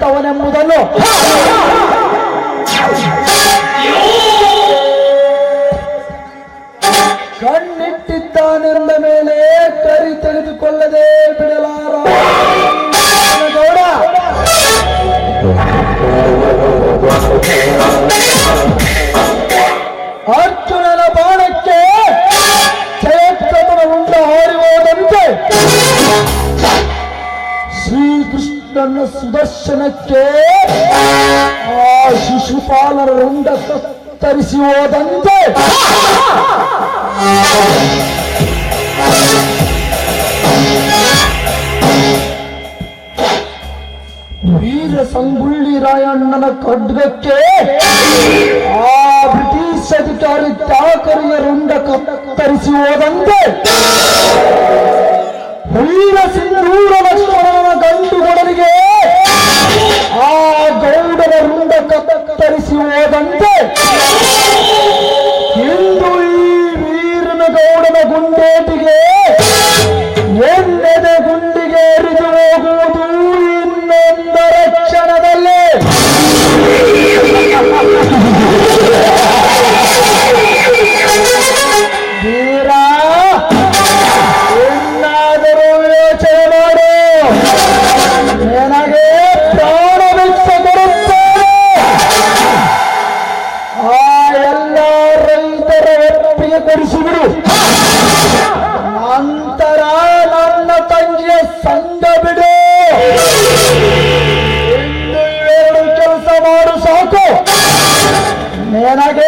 ಎಂತವನೆಂಬುದನ್ನು ಕಣ್ಣಿಟ್ಟಿದ್ದಾನೆಂದ ಮೇಲೆ ಕರಿ ತೆಗೆದುಕೊಳ್ಳದೆ ಬಿಡಲಾರ. ಗೌಡ. ಶ್ರೀಕೃಷ್ಣನ ಸುದರ್ಶನಕ್ಕೆ ಆ ಶಿಶುಪಾಲರ ರುಂಡ ಕತ್ತರಿಸಿ ಹೋದಂತೆ. ವೀರ ಸಂಗುಳ್ಳಿ ರಾಯಣ್ಣನ ಖಡ್ಗಕ್ಕೆ ಆ ಬ್ರಿಟಿಷ್ ಅಧಿಕಾರಿ ತ್ಯಾಕರಿಯ ರುಂಡ ಕತ್ತರಿಸಿ ಹೋದಂತೆ. ನನಗೆ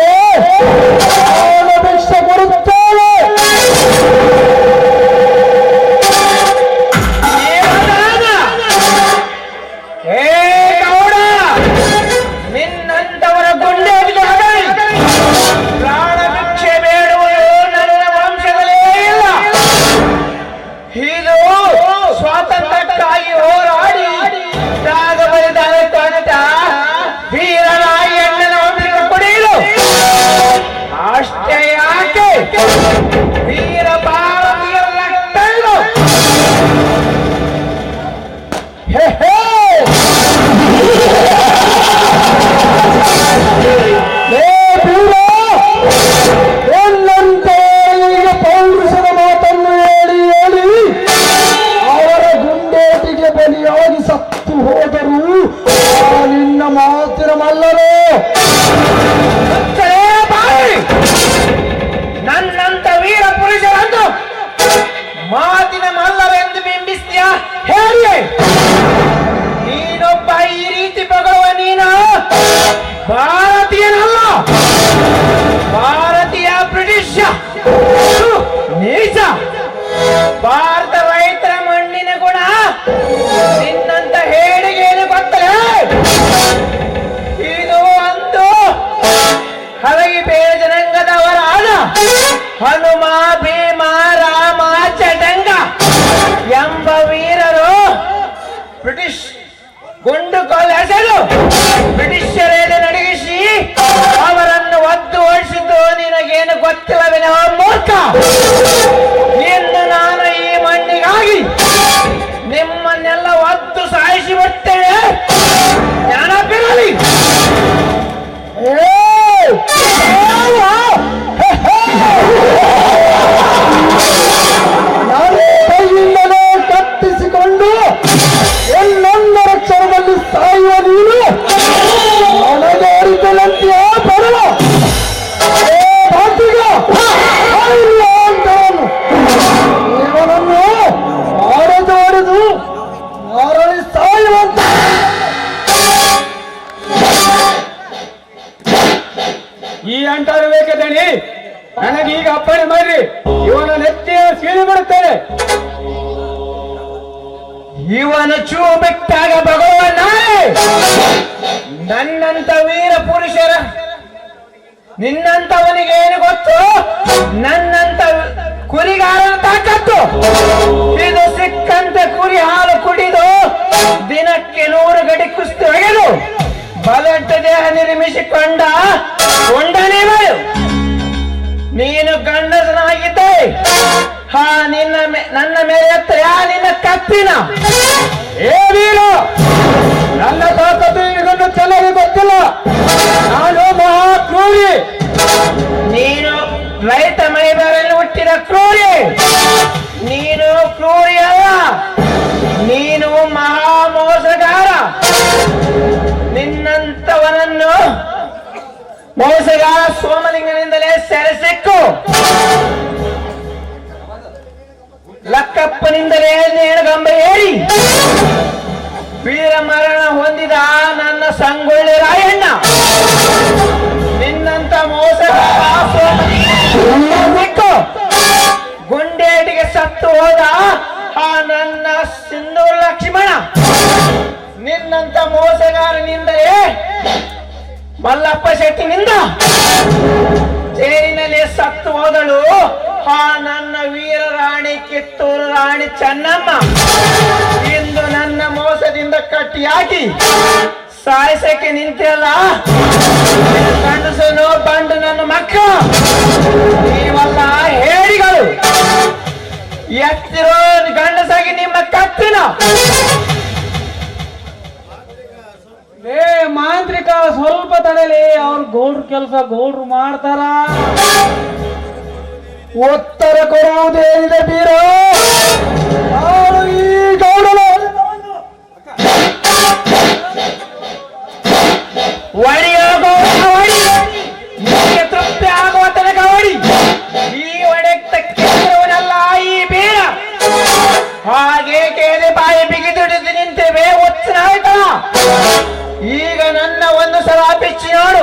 ಬ್ರಿಟಿಷ್ ಗುಂಡು ಕೊಲೆಸಲು ಬ್ರಿಟಿಷರೇನು ನಡಗಿಸಿ, ಅವರನ್ನು ಒದ್ದು ಓಡಿಸಿದ್ದು, ನಿನಗೇನು ಗೊತ್ತಿಲ್ಲವೆನೋ ಮೂರ್ಖ. ನಿನ್ನ ನಾನು ಈ ಮಣ್ಣಿಗಾಗಿ ನಿಮ್ಮನ್ನೆಲ್ಲ ಒದ್ದು ಸಾಯಿಸಿ ಬಿಡ್ತೇನೆ. ನೆನಪಿರಲಿ ಏ ನನಗೀಗ ಅಪ್ಪಣೆ ಮಾಡ್ರಿ. ಇವನ ನೆತ್ತಿಯ ಸೀಳಿ ಬಿಡುತ್ತೇನೆ ಇವನ ಚೂ ಬಿಟ್ಟಾಗ ಭಗವನ್ನ ನನ್ನಂತ ವೀರ ಪುರುಷರ, ನಿನ್ನಂತವನಿಗೆ ಏನು ಗೊತ್ತು? ನನ್ನಂತ ಕುರಿಗಾರನ ತಾಕತ್ತು. ಇದು ಸಿಕ್ಕಂತೆ ಕುರಿ ಹಾಲು ಕುಡಿದು ದಿನಕ್ಕೆ ನೂರು ಗಡಿ ಕುಸ್ತಿ ಒಗೆದು ಬಲಟ್ಟ ದೇಹ ನಿರ್ಮಿಸಿಕೊಂಡ ಉಂಡನೇವರು ನೀನು ಗಂಡಸನಾಗಿದ್ದೆ. ಹಾ, ನಿನ್ನ ನನ್ನ ಮೇಲೆ ಯಾ, ನಿನ್ನ ಕತ್ತಿನ? ಏ, ನೀನು! ನನ್ನ ತಾಕತ್ತು ನಿನಗನ್ನು ಚೆನ್ನಾಗಿ ಗೊತ್ತಿಲ್ಲ. ನಾನು ಮಹಾಕ್ರೂರಿ. ನೀನು ರೈತ ಮೈದಾರಲ್ಲಿ ಹುಟ್ಟಿದ ಕ್ರೂರಿ. ನೀನು ಕ್ರೂರಿ ಅಲ್ಲ. ನೀನು ಮಹಾ ಮೋಸಗಾರ ಸೋಮಲಿಂಗನಿಂದಲೇ ಸೆರೆ ಸಿಕ್ಕು ಲಕ್ಕಪ್ಪನಿಂದಲೇ ನೇಣಗಂಬ ಏರಿ. ವೀರ ಮರಣ ಹೊಂದಿದ ನನ್ನ ಸಂಗೊಳ್ಳಿ ರಾಯಣ್ಣ. ನಿನ್ನಂತ ಸಿಕ್ಕು ಗುಂಡೇಟಿಗೆ ಸತ್ತು ಹೋದ ಆ ನನ್ನ ಸಿಂಧೂರು ಲಕ್ಷ್ಮಣ. ನಿನ್ನಂತ ಮೋಸಗಾರನಿಂದಲೇ ಮಲ್ಲಪ್ಪ ಶೆಟ್ಟಿನಿಂದ. ಜೈಲಿನಲ್ಲಿ ಸತ್ತು ಹೋದಳು. ಆ ನನ್ನ ವೀರ ರಾಣಿ, ಕಿತ್ತೂರು ರಾಣಿ ಚೆನ್ನಮ್ಮ. ಇಂದು ನನ್ನ ಮೋಸದಿಂದ ಕಟ್ಟಿಯಾಗಿ. ಸಾಯಿಸಕ್ಕೆ ನಿಂತಿರಲ್ಲ ಗಂಡಸನು ಬಂಡು ನನ್ನ ಮಕ್ಕ? ನೀವಲ್ಲ ಹೇಳಿಗಳು ಎತ್ತಿರೋ ಗಂಡಸಾಗಿ ನಿಮ್ಮ ಕತ್ತಿನ. ಲೇ, ಮಾಂತ್ರಿಕ, ಸ್ವಲ್ಪ ತಡಲಿ, ಅವ್ರು ಗೌಡ್ರ ಕೆಲಸ, ಗೌಡ್ರು ಮಾಡ್ತಾರ. ಉತ್ತರ ಕೊಡುವುದೇನಿದೆ ಬೀರೋ? ನಾನು ಈ ಗೌಡನ ಒಡೆಯೋಗೋ ಹೊಡಿ. ನಿಮಗೆ ತೃಪ್ತಿ ಆಗುವ ತನಕ ಹೊಡಿ. ಈ ಒಡೆತಕ್ಕಿರುವನಲ್ಲ ಈ ಬೀರ. ಹಾಗೆ ಕೇಳಿ ಬಾಯಿ ಬಿಗಿದುಡಿದು ನಿಂತೇವೆ? ಒಚ್ಚನಾಯ್ತ ಈಗ ನನ್ನ ಒಂದು ಸಲ ಬಿಚ್ಚಿ ನೋಡು.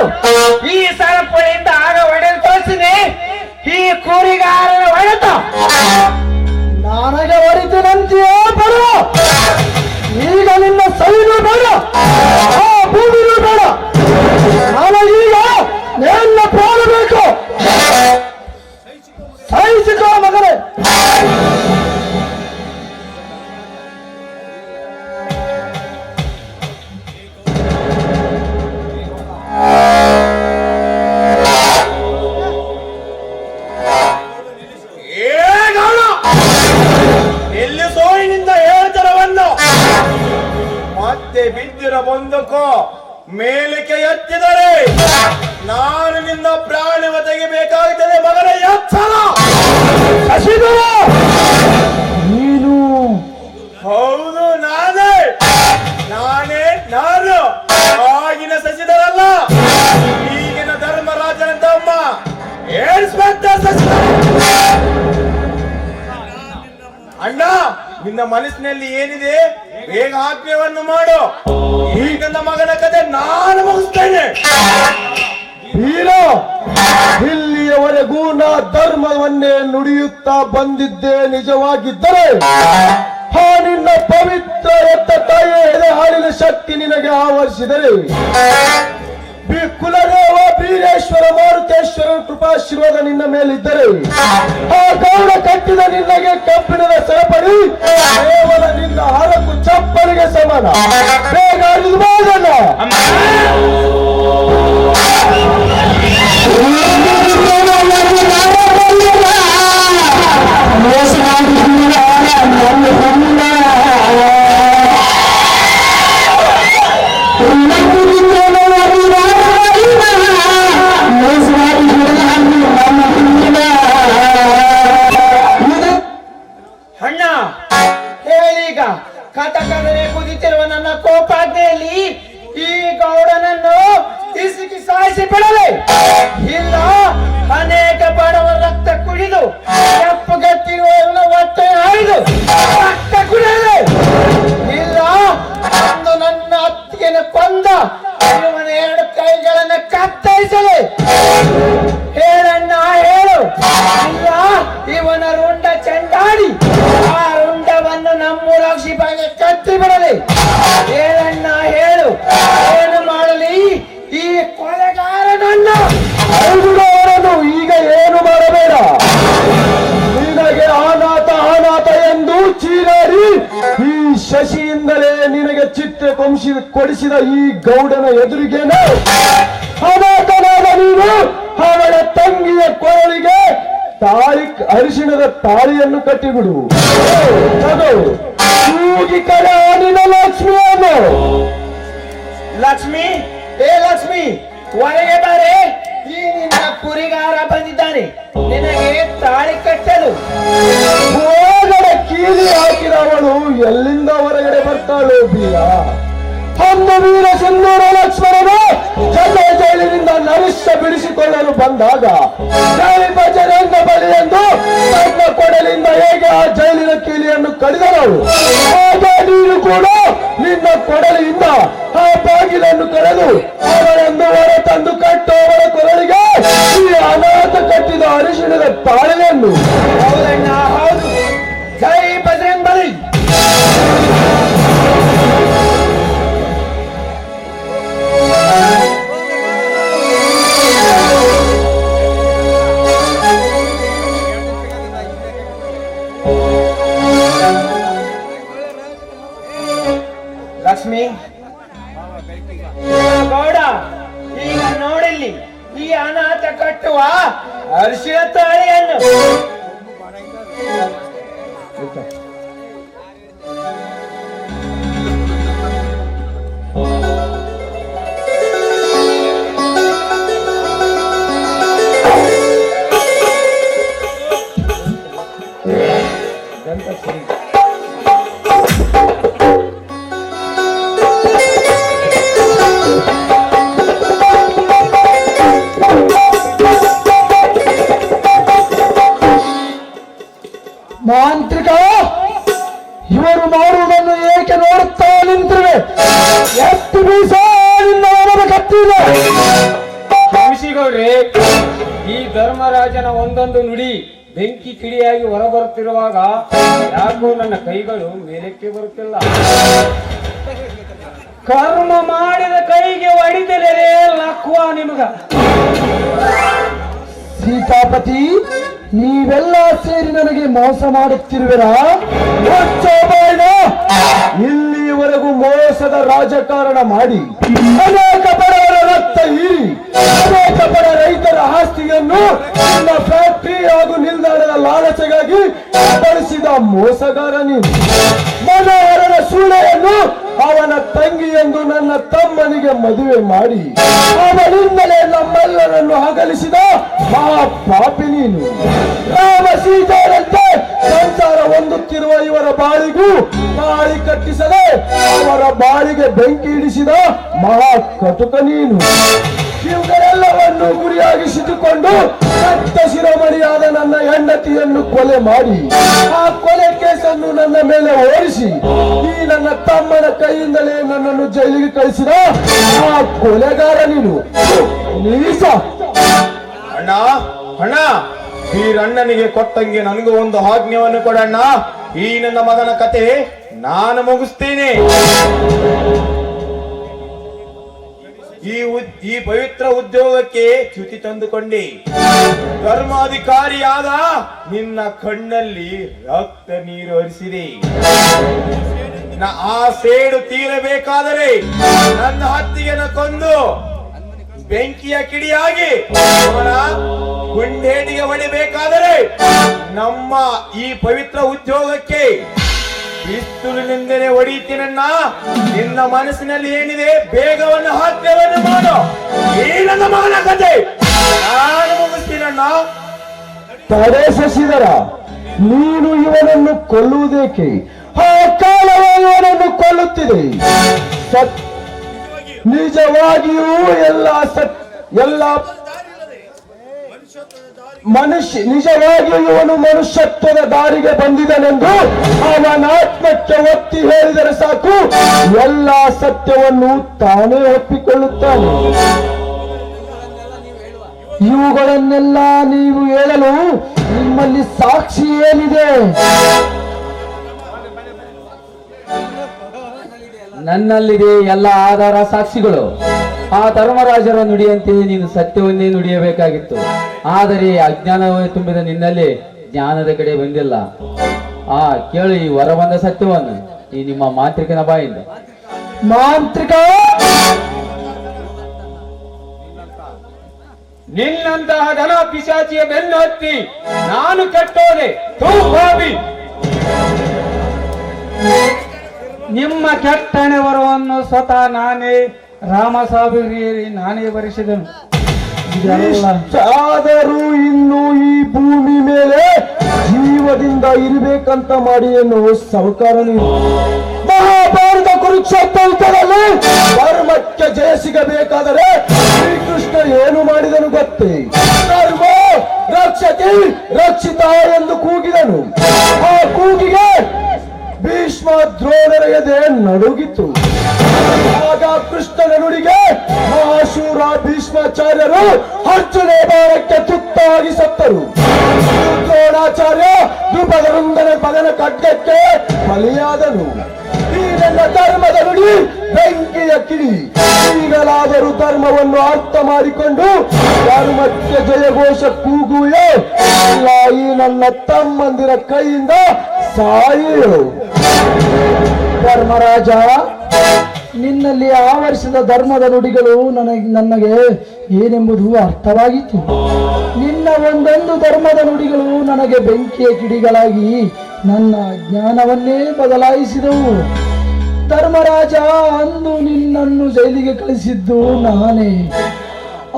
ಈ ಸರಪಳಿಯಿಂದ ಆಗ ಒಡೆದು ತೋರಿಸಿದೆ. ಈ ಕೂರಿಗಾರನ ಹೊಡೆತ ನನಗೆ ಹೊಡಿತೀನಂತೆಯೇ ಬರು ಅಣ್ಣ, ನಿನ್ನ ಮನಸ್ಸಿನಲ್ಲಿ ಏನಿದೆ? ಬೇಗ ಆಜ್ಞೆಯನ್ನು ಮಾಡು. ಈಗ ನನ್ನ ಮಗನ ಕತೆ ನಾನು ಮುಗಿಸ್ತೇನೆ. ವೀರ ಇಲ್ಲಿಯವರೆಗೂ ನಾ ಧರ್ಮವನ್ನೇ ನುಡಿಯುತ್ತಾ ಬಂದಿದ್ದೆ ನಿಜವಾಗಿದ್ದರೆ ಆ ನಿನ್ನ ಪವಿತ್ರ ಎತ್ತ ತಾಯಿಯ ಎದೆ ಹಾಲಿನ ಶಕ್ತಿ ನಿನಗೆ ಆವರಿಸಿದರೆ ಕುಲದೇವ ಬೀರೇಶ್ವರ ಮಾರುತೇಶ್ವರ ಕೃಪಾಶೀರ್ವಾದ ನಿನ್ನ ಮೇಲಿದ್ದರೆ, ಆ ಗೌಡ ಕಟ್ಟಿದ ನಿನ್ನಗೆ ಕಬ್ಬಿಣದ ಸರಪಡಿ ಕೇವಲ ನಿನ್ನ ಹಳಕು ಚಪ್ಪಲಿಗೆ ಸಮಾನ. ಬೇಗ ಅರಿದು ಬಾದಲ್ಲ ಅಣ್ಣ ಚಿತ್ರ ಕೊಂಸಿ ಕೊಡಿಸಿದ ಈ ಗೌಡನ ಎದುರಿಗೇನೆ? ಅನಾಥನಾದ ನೀನು ಅವಳ ತಂಗಿಯ ಕೊರಳಿಗೆ ತಾಳಿ ಅರಿಶಿಣದ ತಾಳಿಯನ್ನು ಕಟ್ಟಿಬಿಡು. ನಿನ್ನ ಲಕ್ಷ್ಮಿಯನ್ನು ಲಕ್ಷ್ಮಿ ಏ ಲಕ್ಷ್ಮಿ ಒಳಗೆ ಬಾರೆ. ಈ ನಿನ್ನ ಕುರಿಗಾರ ಬಂದಿದ್ದಾನೆ. ನಿನಗೆ ತಾಳಿ ಕಟ್ಟಲು. ಕೀಲಿ ಹಾಕಿದವಳು ಎಲ್ಲಿಂದ ಹೊರಗಡೆ ಬರ್ತಾಳು ಬೀರ ಒಂದು ವೀರ ಸಿಂಧೂರ ಲಕ್ಷ್ಮಣನು ಜತೆ ಜೈಲಿನಿಂದ ನರಿಷ್ಠ ಬಿಡಿಸಿಕೊಳ್ಳಲು ಬಂದಾಗ ಜೈಲಿನ ಭಜನೆಯಿಂದ ಬಲಿ ಎಂದು ತನ್ನ ಕೊಡಲಿಂದ ಹೇಗೆ ಆ ಜೈಲಿನ ಕೀಲಿಯನ್ನು ಕಡಿದಳು ಒಂದೊಂದು ನುಡಿ, ಬೆಂಕಿ ಕಿಡಿಯಾಗಿ ಹೊರಬರುತ್ತಿರುವಾಗ ಯಾಕೋ ನನ್ನ ಕೈಗಳು ಮೇಲಕ್ಕೆ ಬರುತ್ತಿಲ್ಲ. ಕರ್ಮ ಮಾಡಿದ ಕೈಗೆ ಹೊಡಿತಲೇ ಲಕ್ವ ನಿಮಗ. ಸೀತಾಪತಿ, ನೀವೆಲ್ಲ ಸೇರಿ ನನಗೆ ಮೋಸ ಮಾಡುತ್ತಿರುವಿರಾ? ಇಲ್ಲಿಯವರೆಗೂ ಮೋಸದ ರಾಜಕಾರಣ ಮಾಡಿ. ಅನೇಕ ಬಡವರ ಅನೇಕ ಬಡ ರೈತರ ಆಸ್ತಿಯನ್ನು ನಿನ್ನ ಫ್ಯಾಕ್ಟರಿ ಹಾಗೂ ನಿಲ್ದಾಣದ ಲಾಲಸೆಗಾಗಿ ಬಳಸಿದ ಮೋಸಗಾರ ನೀನು ಮನೋಹರನ ಸೂಳೆಯನ್ನು ಅವನ ತಂಗಿಯೆಂದು ನನ್ನ ತಮ್ಮನಿಗೆ ಮದುವೆ ಮಾಡಿ, ಅವನಿಂದಲೇ ನಮ್ಮೆಲ್ಲರನ್ನು ಅಗಲಿಸಿದ ಮಹಾ ಪಾಪಿ ನೀನು. ರಾಮ ಸೀತೆಯರಂತೆ ಸಂಸಾರ ಹೊಂದುತ್ತಿರುವ ಇವರ ಬಾಳಿಗೂ ಬಾಳಿ ಕಟ್ಟಿಸದೆ ಅವರ ಬಾಳಿಗೆ ಬೆಂಕಿ ಇಡಿಸಿದ ಮಹಾ ಕಟುಕ ನೀನು. ಇವುಗಳೆಲ್ಲವನ್ನು ಗುರಿಯಾಗಿಸಿದುಕೊಂಡು ರಕ್ತ ಶಿರೋಮಣಿಯಾದ ನನ್ನ ಹೆಂಡತಿಯನ್ನು ಕೊಲೆ ಮಾಡಿ, ಆ ಕೊಲೆ ಕೇಸನ್ನು ನನ್ನ ಮೇಲೆ ಓಡಿಸಿ ಈ ನನ್ನ ತಮ್ಮನ ಕೈಯಿಂದಲೇ ನನ್ನನ್ನು ಜೈಲಿಗೆ ಕಳಿಸಿದ ಆ ಕೊಲೆಗಾರ ನೀನು. ನೀಸ. ಅಣ್ಣ ಅಣ್ಣ, ವೀರಣ್ಣನಿಗೆ ಕೊಟ್ಟಂಗೆ ನನಗೂ ಒಂದು ಆಜ್ಞೆಯನ್ನು ಕೊಡಣ್ಣ. ಈ ನನ್ನ ಮಗನ ಕತೆ ನಾನು ಮುಗಿಸ್ತೇನೆ. ಈ ಈ ಪವಿತ್ರ ಉದ್ಯೋಗಕ್ಕೆ ಚ್ಯುತಿ ತಂದುಕೊಂಡೆ. ಧರ್ಮಾಧಿಕಾರಿಯಾದ ನಿನ್ನ ಕಣ್ಣಲ್ಲಿ ರಕ್ತ ನೀರು ಹರಿಸಿದೆ. ಆ ಸೇಡು ತೀರಬೇಕಾದರೆ ನನ್ನ ಹತ್ತಿಗೆನ ಕೊಂದು ಬೆಂಕಿಯ ಕಿಡಿಯಾಗಿ ಅವನ ಗುಂಡೇಟಿಗೆ ಹೊಡಿಬೇಕಾದರೆ ನಮ್ಮ ಈ ಪವಿತ್ರ ಉದ್ಯೋಗಕ್ಕೆ ಪಿಸ್ತೂಲಿನಿಂದಲೇ ಹೊಡಿತೀನನ್ನ ನಿನ್ನ. ಮನಸ್ಸಿನಲ್ಲಿ ಏನಿದೆ? ಬೇಗವನ್ನು ಹಾಕ್ಯವನ್ನು ಮಾಡು. ಈ ನನ್ನ ಮಗನ ಕತೆ ನಾನು ಮುಗಿಸ್ತೀನಣ್ಣ ತಡೆ ಶಶಿಧರ ನೀನು ಇವನನ್ನು ಕೊಲ್ಲುವುದೇಕೆ? ಆ ಕಾಲವೇ ಇವನನ್ನು ಕೊಲ್ಲುತ್ತಿದೆ. ನಿಜವಾಗಿಯೂ ಎಲ್ಲ ಸತ್ ಎಲ್ಲ ಮನುಷ್ಯ ನಿಜವಾಗಿಯೂ ಇವನು ಮನುಷ್ಯತ್ವದ ದಾರಿಗೆ ಬಂದಿದನೆಂದು ಅವನ ಆತ್ಮಕ್ಕೆ ಒತ್ತಿ ಹೇಳಿದರೆ ಸಾಕು. ಎಲ್ಲ ಸತ್ಯವನ್ನು ತಾನೇ ಒಪ್ಪಿಕೊಳ್ಳುತ್ತಾನೆ. ಇವುಗಳನ್ನೆಲ್ಲ ನೀವು ಹೇಳಲು ನಿಮ್ಮಲ್ಲಿ ಸಾಕ್ಷಿ ಏನಿದೆ? ನನ್ನಲ್ಲಿದೆ ಎಲ್ಲ ಆಧಾರ ಸಾಕ್ಷಿಗಳು. ಆ ಧರ್ಮರಾಜರ ನುಡಿಯಂತೆಯೇ ನೀನು ಸತ್ಯವನ್ನೇ ನುಡಿಯಬೇಕಾಗಿತ್ತು. ಆದರೆ ಅಜ್ಞಾನವೇ ತುಂಬಿದ ನಿನ್ನಲ್ಲಿ ಜ್ಞಾನದ ಕಡೆ ಬಂದಿಲ್ಲ. ಆ ಕೇಳು ಈ ವರವನ್ನ ಬಂದ ಸತ್ಯವನ್ನು ಈ ನಿಮ್ಮ ಮಾಂತ್ರಿಕನ ಬಾಯಿಂದ. ಮಾಂತ್ರಿಕ! ನಿನ್ನಂತಹ ಧನ ಪಿಶಾಚಿಯ ಬೆನ್ನು ಹತ್ತಿ ನಾನು ಕಟ್ಟೋದೆ. ನಿಮ್ಮ ಕೆಟ್ಟಣೆ ವರವನ್ನು ಸ್ವತಃ ನಾನೇ ರಾಮಸಾಬಿರಿಯಲ್ಲಿ ನಾನೇ ಬರೆಸಿದನು. ಆದರೂ ಇನ್ನು ಈ ಭೂಮಿ ಮೇಲೆ ಜೀವದಿಂದ ಇರಬೇಕಂತ ಮಾಡಿ ಎನ್ನುವ ಸಾಹುಕಾರ ನೀವು ಮಹಾಭಾರತ ಕುರುಕ್ಷೇತ್ರ ಯುದ್ಧದಲ್ಲಿ ಧರ್ಮಕ್ಕೆ ಜಯ ಸಿಗಬೇಕಾದರೆ ಶ್ರೀಕೃಷ್ಣ ಏನು ಮಾಡಿದನು ಗೊತ್ತೇ? ಧರ್ಮ ರಕ್ಷತಿ ರಕ್ಷಿತ ಎಂದು ಕೂಗಿದನು. ಆ ಕೂಗಿಗೆ ಭೀಷ್ಮ ದ್ರೋಣರ ಎದೆ ನಡುಗಿತು. ಆಗ ಕೃಷ್ಣನ ನುಡಿಗೆ ಮಹಾಶೂರ ಭೀಷ್ಮಾಚಾರ್ಯರು ಅರ್ಜುನ ಬಾಣಕ್ಕೆ ತುತ್ತಾಗಿ ಸತ್ತರು. ದ್ರೋಣಾಚಾರ್ಯ ದ್ರುಪದರುಂದನ ಪದನ ಖಡ್ಗಕ್ಕೆ ಬಲಿಯಾದನು. ನನ್ನ ಧರ್ಮದ ನುಡಿ ಬೆಂಕಿಯ ಕಿಡಿ. ಈಗಲಾದರೂ ಧರ್ಮವನ್ನು ಅರ್ಥ ಮಾಡಿಕೊಂಡು ಧರ್ಮಕ್ಕೆ ಜಯಘೋಷ ಕೂಗುವೆ, ಇಲ್ಲ, ಈ ನನ್ನ ತಮ್ಮಂದಿರ ಕೈಯಿಂದ ಸಾಯು ಧರ್ಮರಾಜ, ನಿನ್ನಲ್ಲಿ ಆವರಿಸಿದ ಧರ್ಮದ ನುಡಿಗಳು ನನಗೆ ನನಗೆ ಏನೆಂಬುದು ಅರ್ಥವಾಗಿತ್ತು. ನಿನ್ನ ಒಂದೊಂದು ಧರ್ಮದ ನುಡಿಗಳು ನನಗೆ ಬೆಂಕಿಯ ಕಿಡಿಗಳಾಗಿ ನನ್ನ ಜ್ಞಾನವನ್ನೇ ಬದಲಾಯಿಸಿದವು. ಧರ್ಮರಾಜ ಅಂದು ನಿನ್ನನ್ನು ಜೈಲಿಗೆ ಕಳಿಸಿದ್ದು ನಾನೇ.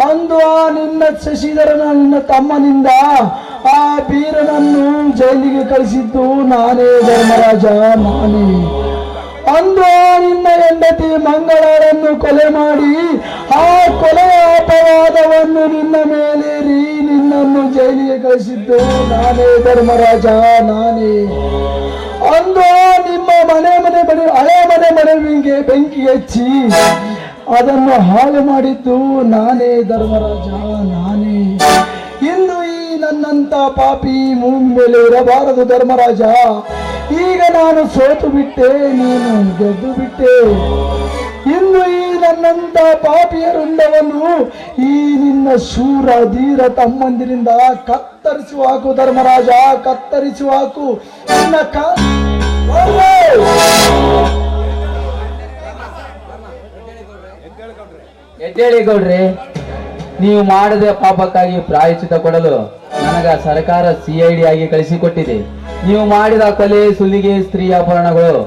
ಅಂದು ಆ ನಿನ್ನ ಶಶಿಧರನ, ನಿನ್ನ ತಮ್ಮನಿಂದ ಆ ಬೀರನನ್ನು ಜೈಲಿಗೆ ಕಳಿಸಿದ್ದು ನಾನೇ, ಧರ್ಮರಾಜ, ನಾನೇ. ಅಂದು ಆ ನಿನ್ನ ಹೆಂಡತಿ ಮಂಗಳರನ್ನು ಕೊಲೆ ಮಾಡಿ ಆ ಕೊಲೆಯ ಅಪವಾದವನ್ನು ನಿನ್ನ ಮೇಲೇರಿ, ನಿನ್ನನ್ನು ಜೈಲಿಗೆ ಕಳಿಸಿದ್ದು ನಾನೇ, ಧರ್ಮರಾಜ, ನಾನೇ. ಅಂದು ನಿಮ್ಮ ಮನೆ ಮನೆ ಮನೆ ಹಳೆ ಮನೆ ಮನೆಗೆ ಬೆಂಕಿ ಹಚ್ಚಿ ಅದನ್ನು ಹಾಳು ಮಾಡಿದ್ದು ನಾನೇ ಧರ್ಮರಾಜ, ನಾನೇ. ಇಂದು ಈ ನನ್ನಂತ ಪಾಪಿ ಭೂಮಿ ಮೇಲೆ ಇರಬಾರದು ಧರ್ಮರಾಜ. ಈಗ ನಾನು ಸೋತು ಬಿಟ್ಟೆ, ನೀನು ಗೆದ್ದು ಬಿಟ್ಟೆ. ಇನ್ನು ಈ ನನ್ನಂತ ಪಾಪಿಯ ವೃಂದವನ್ನು ಈ ನಿನ್ನ ಶೂರ ಧೀರ ತಮ್ಮಂದಿರಿಂದ ಕತ್ತರಿಸಿ ಹಾಕು ಧರ್ಮರಾಜ, ಕತ್ತರಿಸಿ ಹಾಕು. ನಿನ್ನ ಎದ್ದೇಳಿ ನೀವು ಮಾಡದ ಪಾಪಕ್ಕಾಗಿ ಪ್ರಾಯಚಿತ ಕೊಡಲು ನನಗ ಸರ್ಕಾರ ಸಿಐಡಿ ಆಗಿ ಕಳಿಸಿಕೊಟ್ಟಿದೆ. ನೀವು ಮಾಡಿದ ಕೊಲೆ, ಸುಲಿಗೆ, ಸ್ತ್ರೀ ಅಪಹರಣಗಳು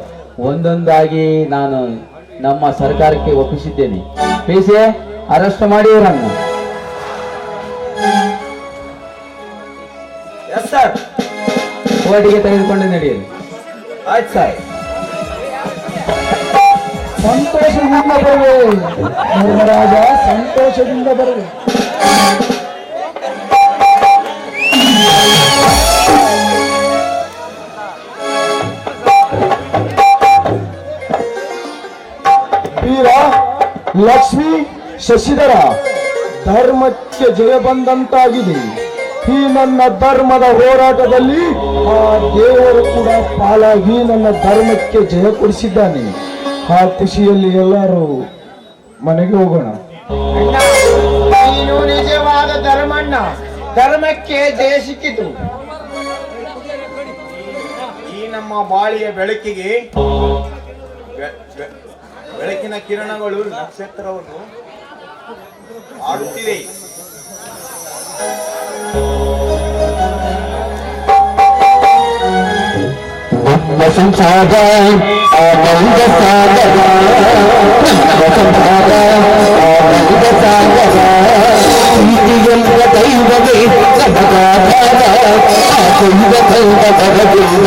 ಒಂದೊಂದಾಗಿ ನಾನು ನಮ್ಮ ಸರ್ಕಾರಕ್ಕೆ ಒಪ್ಪಿಸಿದ್ದೇನೆ. ಪೇಸೆ ಅರೆಸ್ಟ್ ಮಾಡಿ ಇವರನ್ನು ಕೋರ್ಟಿಗೆ ತೆಗೆದುಕೊಂಡು ನಡೆಯಲಿ ಆಯ್ತು ಸರ್ ಸಂತೋಷದಿಂದ ಬರುವೆ. ಧರ್ಮರಾಜ ಸಂತೋಷದಿಂದ ಬರುವೆ. ಲಕ್ಷ್ಮಿ ಶಶಿಧರ, ಧರ್ಮಕ್ಕೆ ಜಯ ಬಂದಂತಾಗಿದೆ. ಈ ನನ್ನ ಧರ್ಮದ ಹೋರಾಟದಲ್ಲಿ ಆ ದೇವರು ಕೂಡ ಪಾಲಾಗಿ ನನ್ನ ಧರ್ಮಕ್ಕೆ ಜಯ ಕೊಡಿಸಿದ್ದಾನೆ. ಆ ಖುಷಿಯಲ್ಲಿ ಎಲ್ಲರೂ ಮನೆಗೆ ಹೋಗೋಣ. ನೀನು ನಿಜವಾದ ಧರ್ಮಣ್ಣ. ಧರ್ಮಕ್ಕೆ ಜಯ ಸಿಕ್ಕಿತು. ಈ ನಮ್ಮ ಬಾಳಿಯ ಬೆಳಕಿಗೆ ಬೆಳಕಿನ ಕಿರಣಗಳು ನಕ್ಷತ್ರವನ್ನು ಆಡುತ್ತಿದೆ ವಸಂತಾದ ಆನಂದ ಸಾಗರ ವಸಂತಾದ ಆನಂದ ಸಾಗರ ಪ್ರೀತಿಯೆಂಬ ದೈವವೇ ನಮಗಾಧಾರ ಆ ದೈವ ದೈವ ಬರದಿಲ್ಲ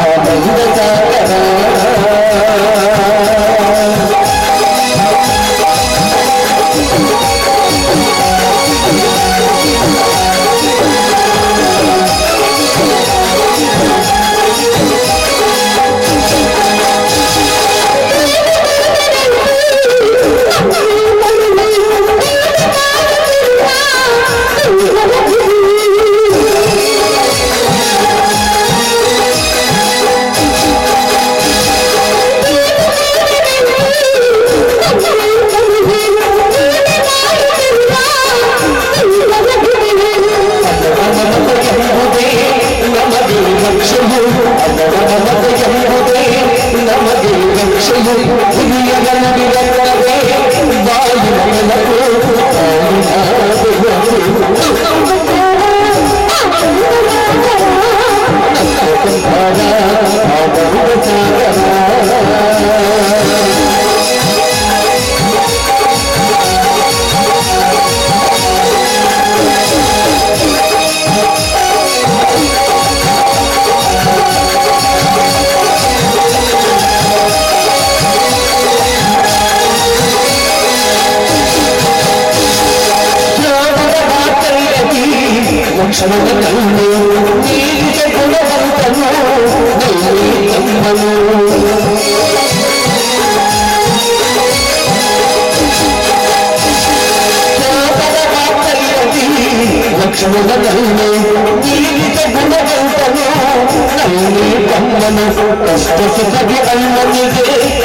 ಕಷ್ಟಕ್ಕೆ ಕವಿ ಅಣ್ಣನಿಗೆ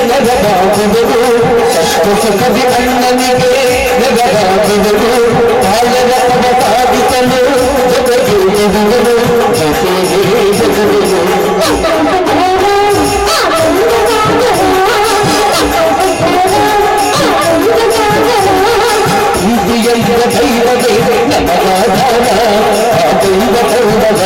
ನೆಗದಾಗುವುದು ಕಷ್ಟಕ್ಕೆ ಕವಿ ಅಣ್ಣನಿಗೆ ನೆಗದಾಗುವುದು ಕಾಲದ ಪದ ಸಾಧಿಸಲು ಜೊತೆಗೂಡುವುದು ಜೊತೆಗೆ ಜಗದಿರು ವಿಧಿಯಂತ್ರ ದೈವದೇ ನಮಗಾಧಾರ ಆ ದೈವ ದೈವದ